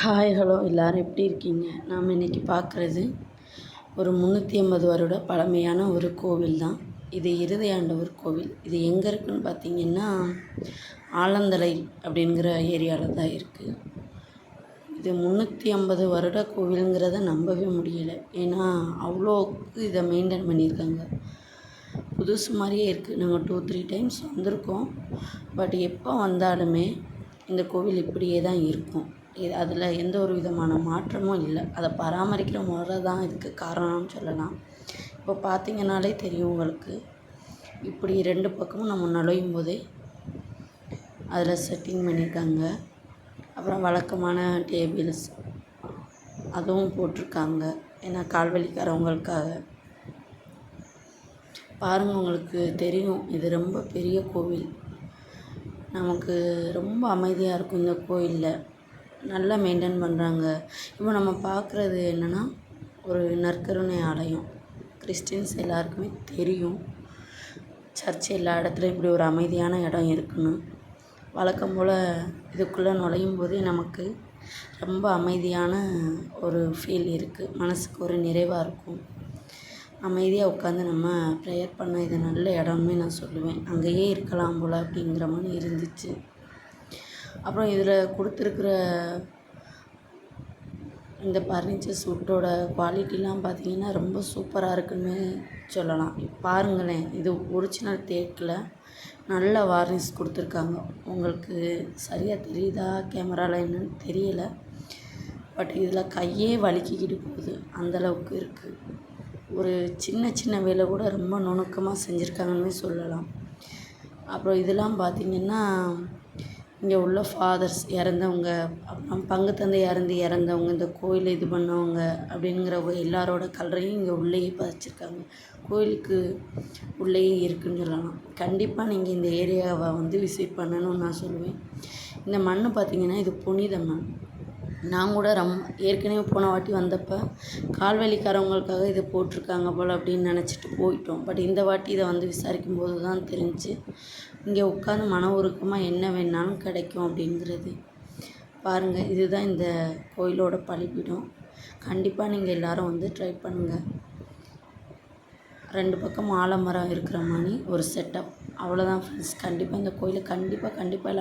Hi hello எல்லோரும் எப்படி இருக்கீங்க? நாம் இன்றைக்கி பார்க்குறது ஒரு முந்நூற்றி ஐம்பது வருட பழமையான ஒரு கோவில் தான். இது இருதயாண்டவர் கோவில். இது எங்கே இருக்குதுன்னு பார்த்தீங்கன்னா ஆலந்தலை அப்படிங்கிற ஏரியாவில் தான் இருக்குது இது முந்நூற்றி ஐம்பது வருட கோவிலுங்கிறத நம்பவே முடியலை. ஏன்னா அவ்வளோக்கு இதை மெயின்டைன் பண்ணியிருக்காங்க. புதுசு மாதிரியே இருக்குது நாங்கள் டூ த்ரீ டைம்ஸ் வந்திருக்கோம். பட் எப்போ வந்தாலுமே இந்த கோவில் இப்படியே தான் இருக்கும். இது அதில் எந்த ஒரு விதமான மாற்றமும் இல்லை. அதை பராமரிக்கிற முறை தான் இதுக்கு காரணம்னு சொல்லலாம். இப்போ பார்த்தீங்கன்னாலே தெரியும் உங்களுக்கு. இப்படி ரெண்டு பக்கமும் நம்ம நுழையும் போதே அதில் செட்டிங் பண்ணியிருக்காங்க அப்புறம் வழக்கமான டேபிள்ஸ் அதுவும் போட்டிருக்காங்க. ஏன்னா கால்வழிக்காரவங்களுக்காக பாருங்கள் உங்களுக்கு தெரியும். இது ரொம்ப பெரிய கோவில். நமக்கு ரொம்ப அமைதியாக இருக்கும் இந்த கோயிலில் நல்லா மெயின்டைன் பண்ணுறாங்க இப்போ நம்ம பார்க்குறது என்னென்னா ஒரு நற்கருணை ஆலயம். கிறிஸ்டின்ஸ் எல்லாருக்குமே தெரியும். சர்ச் எல்லா இடத்துலையும் இப்படி ஒரு அமைதியான இடம் இருக்குன்னு. வழக்கம் போல் இதுக்குள்ளே நுழையும் போதே நமக்கு ரொம்ப அமைதியான ஒரு ஃபீல் இருக்குது மனதுக்கு ஒரு நிறைவாக இருக்கும். அமைதியாக உட்காந்து நம்ம ப்ரேயர் பண்ண இது நல்ல இடம்னு நான் சொல்லுவேன். அங்கேயே இருக்கலாம் போல் அப்படிங்கிற மாதிரி இருந்துச்சு. அப்புறம் இதில் கொடுத்துருக்குற இந்த பர்னிச்சர்ஸ் சூட்டோட குவாலிட்டிலாம் பார்த்தீங்கன்னா ரொம்ப சூப்பராக இருக்குன்னு சொல்லலாம். பாருங்களேன் இது ஒரிஜினல் தேக்கில் நல்ல வார்னிஷ் கொடுத்துருக்காங்க. உங்களுக்கு சரியாக தெரியுதா கேமராவில் என்னன்னு தெரியல. பட் இதில் கையே வலிக்கிக்கிட்டு போகுது. அந்தளவுக்கு இருக்குது ஒரு சின்ன சின்ன வேலை கூட ரொம்ப நுணுக்கமாக செஞ்சுருக்காங்கன்னு சொல்லலாம். அப்புறம் இதெல்லாம் பார்த்திங்கன்னா இங்கே உள்ள ஃபாதர்ஸ் இறந்தவங்க அப்புறம் பங்கு தந்தை இறந்து இறந்தவங்க இந்த கோயிலை இது பண்ணவங்க அப்படிங்கிறவங்க எல்லாரோட கல்லறையும் இங்கே உள்ளேயே பதிச்சிருக்காங்க. கோயிலுக்கு உள்ளேயே இருக்குதுன்னு சொல்லலாம். கண்டிப்பாக நீங்கள் இந்த ஏரியாவை வந்து விசிட் பண்ணணும்னு நான் சொல்லுவேன். இந்த மண் பார்த்திங்கன்னா இது புனித மண். நான் கூட ரம் ஏற்கனவே போன வாட்டி வந்தப்போ கால்வலிக்காரவங்களுக்காக இதை போட்டிருக்காங்க போல் அப்படின்னு நினச்சிட்டு போயிட்டோம். பட் இந்த வாட்டி இதை வந்து விசாரிக்கும் போது தான் தெரிஞ்சு இங்கே உட்காந்து மன உருக்கமாக என்ன வேணாலும் கிடைக்கும் அப்படிங்கிறது. பாருங்கள் இதுதான் இந்த கோயிலோட பழிப்பிடம் கண்டிப்பாக நீங்கள் எல்லோரும் வந்து ட்ரை பண்ணுங்கள் ரெண்டு பக்கம் ஆலமரம் இருக்கிற மாதிரி ஒரு செட்டப் அவ்வளோதான் ஃப்ரெண்ட்ஸ் கண்டிப்பாக இந்த கோயிலை கண்டிப்பாக கண்டிப்பாக